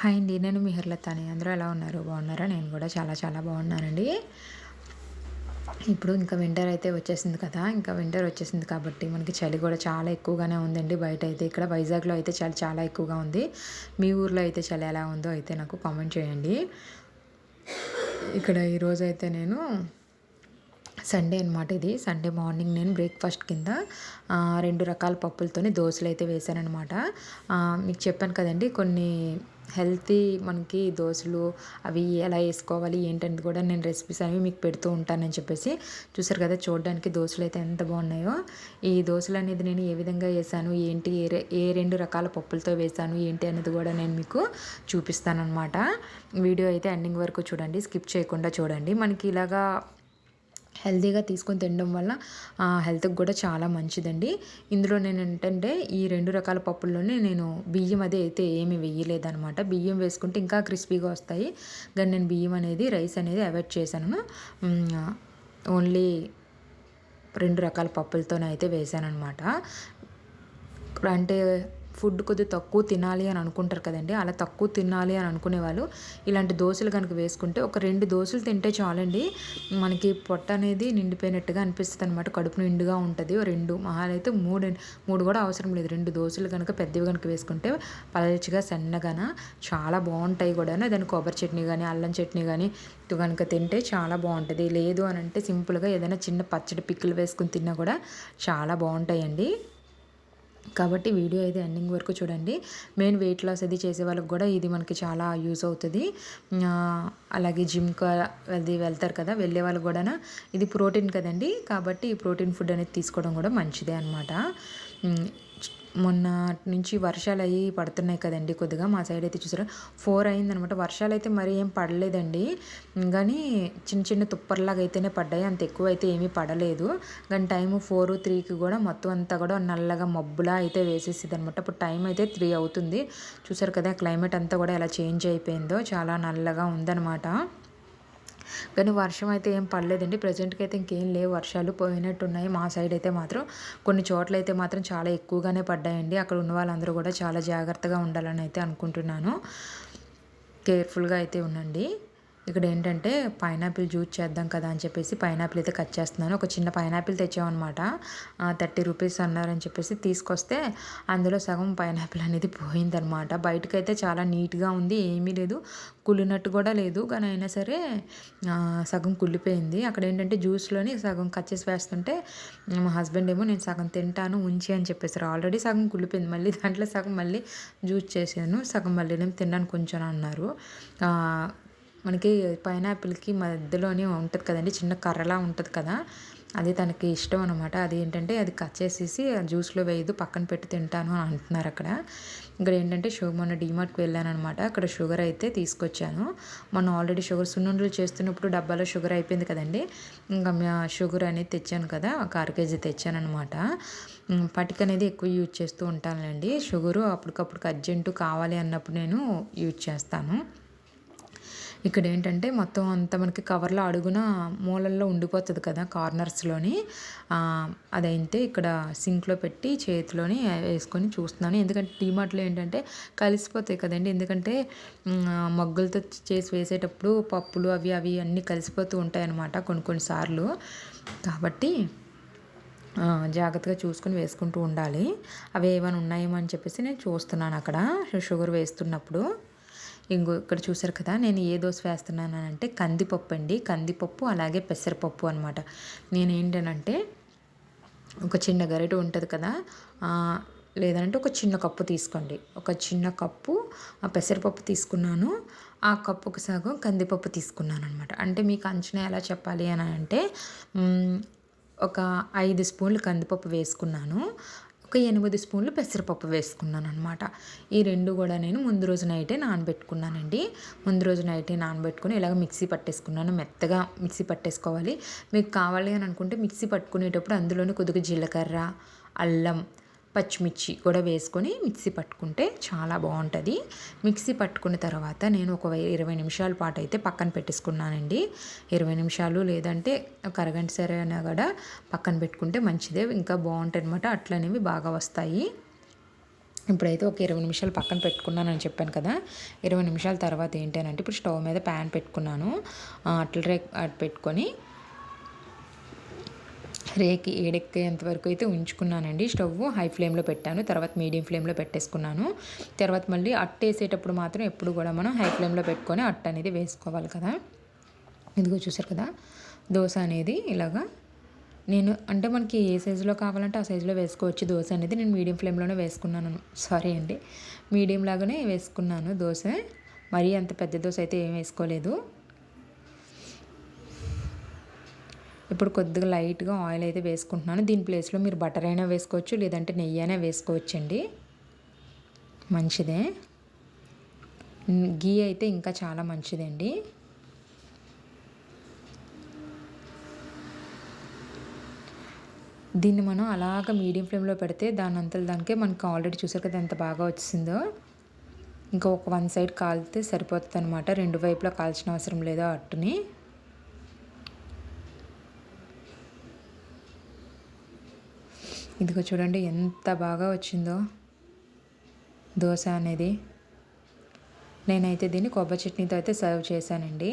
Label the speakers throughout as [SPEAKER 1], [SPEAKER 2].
[SPEAKER 1] Hi అండి నేను మీ హర్లతాని. అందరూ ఎలా ఉన్నారు? బాగున్నారా? నేను కూడా చాలా చాలా బాగున్నానండి. ఇప్పుడు ఇంకా వింటర్ అయితే వచ్చేసింది కదా ఇంకా వింటర్ వచ్చేసింది కాబట్టి మనకి చలి కూడా చాలా ఎక్కువగానే ఉందండి. బయట అయితే ఇక్కడ వైజాగ్లో అయితే చలి చాలా ఎక్కువగా ఉంది. మీ ఊర్లో అయితే చలి ఎలా ఉందో అయితే నాకు కామెంట్ చేయండి. ఇక్కడ ఈరోజు అయితే నేను సండే అనమాట ఇది. సండే మార్నింగ్ నేను బ్రేక్ఫాస్ట్ కింద రెండు రకాల పప్పులతోని దోశలు అయితే వేసానమాట మీకు చెప్పాను కదండి కొన్ని హెల్తీ మనకి దోశలు అవి ఎలా వేసుకోవాలి ఏంటనేది కూడా నేను రెసిపీస్ అవి మీకు పెడుతూ ఉంటానని చెప్పేసి చూసారు కదా చూడడానికి దోశలు అయితే ఎంత బాగున్నాయో. ఈ దోశలు అనేది నేను ఏ విధంగా వేసాను ఏంటి ఏ ఏ రెండు రకాల పప్పులతో వేసాను ఏంటి అనేది కూడా నేను మీకు చూపిస్తాను అనమాట వీడియో అయితే ఎండింగ్ వరకు చూడండి స్కిప్ చేయకుండా చూడండి. మనకి ఇలాగా హెల్తీగా తీసుకొని తినడం వల్ల హెల్త్కి కూడా చాలా మంచిదండి. ఇందులో నేను ఏంటంటే ఈ రెండు రకాల పప్పుల్లోనే నేను బియ్యం అదే అయితే ఏమి వేయలేదనమాట బియ్యం వేసుకుంటే ఇంకా క్రిస్పీగా వస్తాయి. కానీ నేను బియ్యం అనేది రైస్ అనేది అవాయిడ్ చేశాను. ఓన్లీ రెండు రకాల పప్పులతోనే అయితే వేసాను అనమాట అంటే ఫుడ్ కొద్దిగా తక్కువ తినాలి అని అనుకుంటారు కదండి. అలా తక్కువ తినాలి అని అనుకునే వాళ్ళు ఇలాంటి దోశలు కనుక వేసుకుంటే ఒక రెండు దోశలు తింటే చాలండి. మనకి పొట్ట అనేది నిండిపోయినట్టుగా అనిపిస్తుంది అనమాట కడుపు నిండుగా ఉంటుంది. రెండు మహాలైతే మూడు మూడు కూడా అవసరం లేదు. రెండు దోశలు కనుక పెద్దవి కనుక వేసుకుంటే పలచగా సన్నగాన చాలా బాగుంటాయి కూడా దాని కొబ్బరి చట్నీ కానీ అల్లం చట్నీ కానీ కనుక తింటే చాలా బాగుంటుంది. లేదు అని అంటే సింపుల్గా ఏదైనా చిన్న పచ్చడి పిక్కులు వేసుకుని తిన్నా కూడా చాలా బాగుంటాయండి. కాబట్టి వీడియో అయితే ఎండింగ్ వరకు చూడండి. మెయిన్ వెయిట్ లాస్ అది చేసే వాళ్ళకి కూడా ఇది మనకి చాలా యూస్ అవుతుంది. అలాగే జిమ్కి అది వెళ్తారు కదా వెళ్ళే వాళ్ళు కూడా ఇది ప్రోటీన్ కదండి. కాబట్టి ఈ ప్రోటీన్ ఫుడ్ అనేది తీసుకోవడం కూడా మంచిదే అనమాట మొన్న నుంచి వర్షాలు అవి పడుతున్నాయి కదండి కొద్దిగా మా సైడ్ అయితే చూసారా? ఫోర్ అయిందనమాట. వర్షాలు అయితే మరీ ఏం పడలేదండి. కానీ చిన్న చిన్న తుప్పర్లాగా అయితేనే పడ్డాయి. అంత ఎక్కువ అయితే ఏమీ పడలేదు. కానీ టైము ఫోర్ త్రీకి కూడా మొత్తం అంతా కూడా నల్లగా మబ్బులా అయితే వేసేసింది అనమాట అప్పుడు టైం అయితే త్రీ అవుతుంది. చూసారు కదా క్లైమేట్ అంతా కూడా ఎలా చేంజ్ అయిపోయిందో. చాలా నల్లగా ఉందన్నమాట కానీ వర్షం అయితే ఏం పడలేదండి. ప్రజెంట్కి అయితే ఇంకేం లేవు. వర్షాలు పోయినట్టున్నాయి. మా సైడ్ అయితే మాత్రం కొన్ని చోట్ల అయితే మాత్రం చాలా ఎక్కువగానే పడ్డాయండి. అక్కడ ఉన్న వాళ్ళందరూ కూడా చాలా జాగ్రత్తగా ఉండాలని అయితే అనుకుంటున్నాను. కేర్ఫుల్గా అయితే ఉండండి. ఇక్కడ ఏంటంటే పైనాపిల్ జ్యూస్ చేద్దాం కదా అని చెప్పేసి పైనాపిల్ అయితే కట్ చేస్తున్నాను. ఒక చిన్న పైనాపిల్ తెచ్చామన్నమాట. థర్టీ రూపీస్ అన్నారని చెప్పేసి తీసుకొస్తే అందులో సగం పైనాపిల్ అనేది పోయిందనమాట బయటకైతే చాలా నీట్గా ఉంది ఏమీ లేదు కుళ్ళినట్టు కూడా లేదు. కానీ అయినా సరే సగం కుళ్ళిపోయింది. అక్కడ ఏంటంటే జ్యూస్లోని సగం కట్ చేసి వేస్తుంటే మా హస్బెండ్ ఏమో నేను సగం తింటాను ఉంచి అని చెప్పేసారు ఆల్రెడీ సగం కుళ్ళిపోయింది. మళ్ళీ దాంట్లో సగం మళ్ళీ జ్యూస్ చేసాను సగం మళ్ళీ నేను తిన్నాను కొంచెం అన్నారు. మనకి పైనాపిల్కి మధ్యలోనే ఉంటుంది కదండి చిన్న కర్రలా ఉంటుంది కదా. అది తనకి ఇష్టం అనమాట అది ఏంటంటే అది కట్ చేసేసి జ్యూస్లో వేయదు పక్కన పెట్టి తింటాను అని అంటున్నారు అక్కడ. ఇక్కడ ఏంటంటే షుగర్ మొన్న డీమార్ట్కి వెళ్ళాను అనమాట అక్కడ షుగర్ అయితే తీసుకొచ్చాను. మొన్న ఆల్రెడీ షుగర్ సున్నుండలు చేస్తున్నప్పుడు డబ్బాలో షుగర్ అయిపోయింది కదండి. ఇంకా షుగర్ అనేది తెచ్చాను కదా ఒక అర కేజీ తెచ్చాను అనమాట పటిక అనేది ఎక్కువ యూజ్ చేస్తూ ఉంటానండి షుగరు అప్పటికప్పుడు అర్జెంటు కావాలి అన్నప్పుడు నేను యూజ్ చేస్తాను. ఇక్కడ ఏంటంటే మొత్తం అంతా మనకి కవర్లో అడుగున మూలల్లో ఉండిపోతుంది కదా కార్నర్స్లోని. అదైతే ఇక్కడ సింక్లో పెట్టి చేతిలోని వేసుకొని చూస్తున్నాను. ఎందుకంటే టీమార్ట్లో ఏంటంటే కలిసిపోతాయి కదండి. ఎందుకంటే మగ్గులతో చేసి వేసేటప్పుడు పప్పులు అవి అవి అన్నీ కలిసిపోతూ ఉంటాయన్నమాట కొన్ని కొన్నిసార్లు కాబట్టి జాగ్రత్తగా చూసుకుని వేసుకుంటూ ఉండాలి. అవి ఏమైనా ఉన్నాయేమో అని చెప్పేసి నేను చూస్తున్నాను అక్కడ. షుగర్ వేస్తున్నప్పుడు. ఇంకో ఇక్కడ చూసారు కదా నేను ఏ దోశ వేస్తున్నాను అంటే కందిపప్పు అండి. కందిపప్పు అలాగే పెసరపప్పు అనమాట నేను ఏంటనంటే ఒక చిన్న గరిట ఉంటుంది కదా లేదంటే ఒక చిన్న కప్పు తీసుకోండి. ఒక చిన్న కప్పు పెసరపప్పు తీసుకున్నాను ఆ కప్పుకు సగం కందిపప్పు తీసుకున్నాను అనమాట అంటే మీకు అంచనా ఎలా చెప్పాలి అని అంటే ఒక ఐదు స్పూన్లు కందిపప్పు వేసుకున్నాను. ఒక ఎనిమిది స్పూన్లు పెసరపప్పు వేసుకున్నాను అనమాట ఈ రెండు కూడా నేను ముందు రోజు నైటే నానబెట్టుకున్నానండి. ముందు రోజు నైటే నానబెట్టుకుని ఇలాగ మిక్సీ పట్టేసుకున్నాను. మెత్తగా మిక్సీ పట్టేసుకోవాలి. మీకు కావాలి అని అనుకుంటే మిక్సీ పట్టుకునేటప్పుడు అందులోనే కొద్దిగా జీలకర్ర అల్లం పచ్చిమిర్చి కూడా వేసుకొని మిక్సీ పట్టుకుంటే చాలా బాగుంటుంది. మిక్సీ పట్టుకున్న తర్వాత నేను ఒక ఇరవై నిమిషాల పాటు అయితే పక్కన పెట్టేసుకున్నానండి. ఇరవై నిమిషాలు లేదంటే ఒక అరగంట సరే అయినా కూడా పక్కన పెట్టుకుంటే మంచిదే ఇంకా బాగుంటాయి అనమాట అట్లనేవి బాగా వస్తాయి. ఇప్పుడైతే ఒక ఇరవై నిమిషాలు పక్కన పెట్టుకున్నానని చెప్పాను కదా. ఇరవై నిమిషాల తర్వాత ఏంటంటే ఇప్పుడు స్టవ్ మీద ప్యాన్ పెట్టుకున్నాను. అట్ల రేక్ పెట్టుకొని రేకి ఏడెక్కేంత వరకు అయితే ఉంచుకున్నానండి. స్టవ్ హై ఫ్లేమ్లో పెట్టాను. తర్వాత మీడియం ఫ్లేమ్లో పెట్టేసుకున్నాను. తర్వాత మళ్ళీ అట్ట వేసేటప్పుడు మాత్రం ఎప్పుడు కూడా మనం హై ఫ్లేమ్లో పెట్టుకొని అట్ట అనేది వేసుకోవాలి కదా. ఇదిగో చూసారు కదా దోశ అనేది ఇలాగా నేను అంటే మనకి ఏ సైజులో కావాలంటే ఆ సైజులో వేసుకోవచ్చు. దోశ అనేది నేను మీడియం ఫ్లేమ్లోనే వేసుకున్నాను. సారీ అండి. మీడియం లాగానే వేసుకున్నాను దోశ. మరీ అంత పెద్ద దోశ అయితే ఏం వేసుకోలేదు. ఇప్పుడు కొద్దిగా లైట్గా ఆయిల్ అయితే వేసుకుంటున్నాను. దీని ప్లేస్లో మీరు బటర్ అయినా వేసుకోవచ్చు లేదంటే నెయ్యి అయినా వేసుకోవచ్చండి. మంచిదే. గీ అయితే ఇంకా చాలా మంచిదండి. దీన్ని మనం అలాగ మీడియం ఫ్లేమ్లో పెడితే దాని అంతలు దానికే మనకి ఆల్రెడీ చూసారు కదా ఎంత బాగా వచ్చిందో. ఇంకా ఒక వన్ సైడ్ కాలితే సరిపోతుంది అనమాట రెండు వైపులా కాల్చిన అవసరం లేదో అట్టుని. ఇదిగో చూడండి ఎంత బాగా వచ్చిందో దోశ అనేది. నేనైతే దీన్ని కొబ్బరి చట్నీతో అయితే సర్వ్ చేశానండి.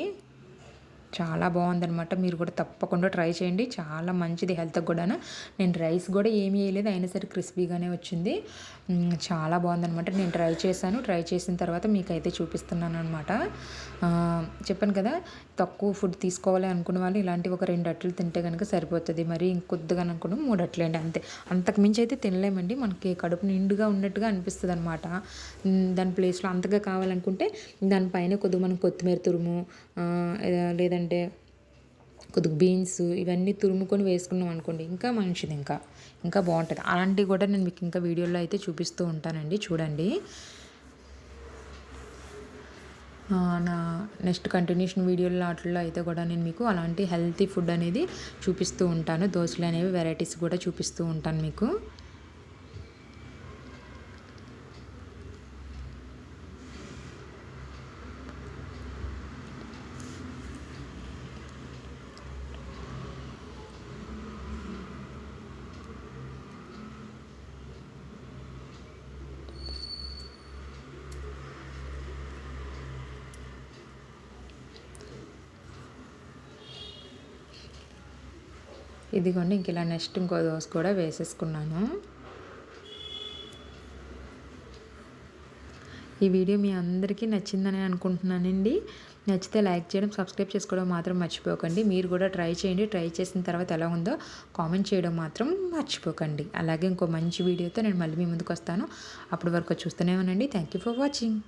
[SPEAKER 1] చాలా బాగుందనమాట మీరు కూడా తప్పకుండా ట్రై చేయండి. చాలా మంచిది హెల్త్కి కూడా నేను రైస్ కూడా ఏమీ వేయలేదు. అయినా సరే క్రిస్పీగానే వచ్చింది. చాలా బాగుందనమాట నేను ట్రై చేశాను. ట్రై చేసిన తర్వాత మీకైతే చూపిస్తున్నాను అనమాట చెప్పాను కదా తక్కువ ఫుడ్ తీసుకోవాలి అనుకున్న వాళ్ళు ఇలాంటి ఒక రెండు అట్లు తింటే కనుక సరిపోతుంది. మరి ఇంకొద్దిగా అనుకున్న మూడు అట్లేండి అంతే. అంతకు మించి అయితే తినలేమండి. మనకి కడుపు నిండుగా ఉన్నట్టుగా అనిపిస్తుంది అనమాట దాని ప్లేస్లో అంతగా కావాలనుకుంటే దానిపైన కొద్దిగా మనం కొత్తిమీర తురుము లేదంటే లేదంటే కొద్దిగా బీన్స్ ఇవన్నీ తురుముకొని వేసుకున్నాం అనుకోండి ఇంకా మంచిది ఇంకా ఇంకా బాగుంటుంది. అలాంటివి కూడా నేను మీకు ఇంకా వీడియోలో అయితే చూపిస్తూ ఉంటానండి చూడండి. నా నెక్స్ట్ కంటిన్యూషన్ వీడియోలు వాటిల్లో అయితే కూడా నేను మీకు అలాంటి హెల్తీ ఫుడ్ అనేది చూపిస్తూ ఉంటాను. దోశలు అనేవి వెరైటీస్ కూడా చూపిస్తూ ఉంటాను మీకు. ఇదిగోండి ఇంక ఇలా నెక్స్ట్ ఇంకో దోశ కూడా వేసేసుకున్నాను. ఈ వీడియో మీ అందరికీ నచ్చిందని అనుకుంటున్నానండి. నచ్చితే లైక్ చేయడం సబ్స్క్రైబ్ చేసుకోవడం మాత్రం మర్చిపోకండి. మీరు కూడా ట్రై చేయండి. ట్రై చేసిన తర్వాత ఎలా ఉందో కామెంట్ చేయడం మాత్రం మర్చిపోకండి. అలాగే ఇంకో మంచి వీడియోతో నేను మళ్ళీ మీ ముందుకు వస్తాను. అప్పటి వరకు చూస్తూనే ఉండండి. Thank you for watching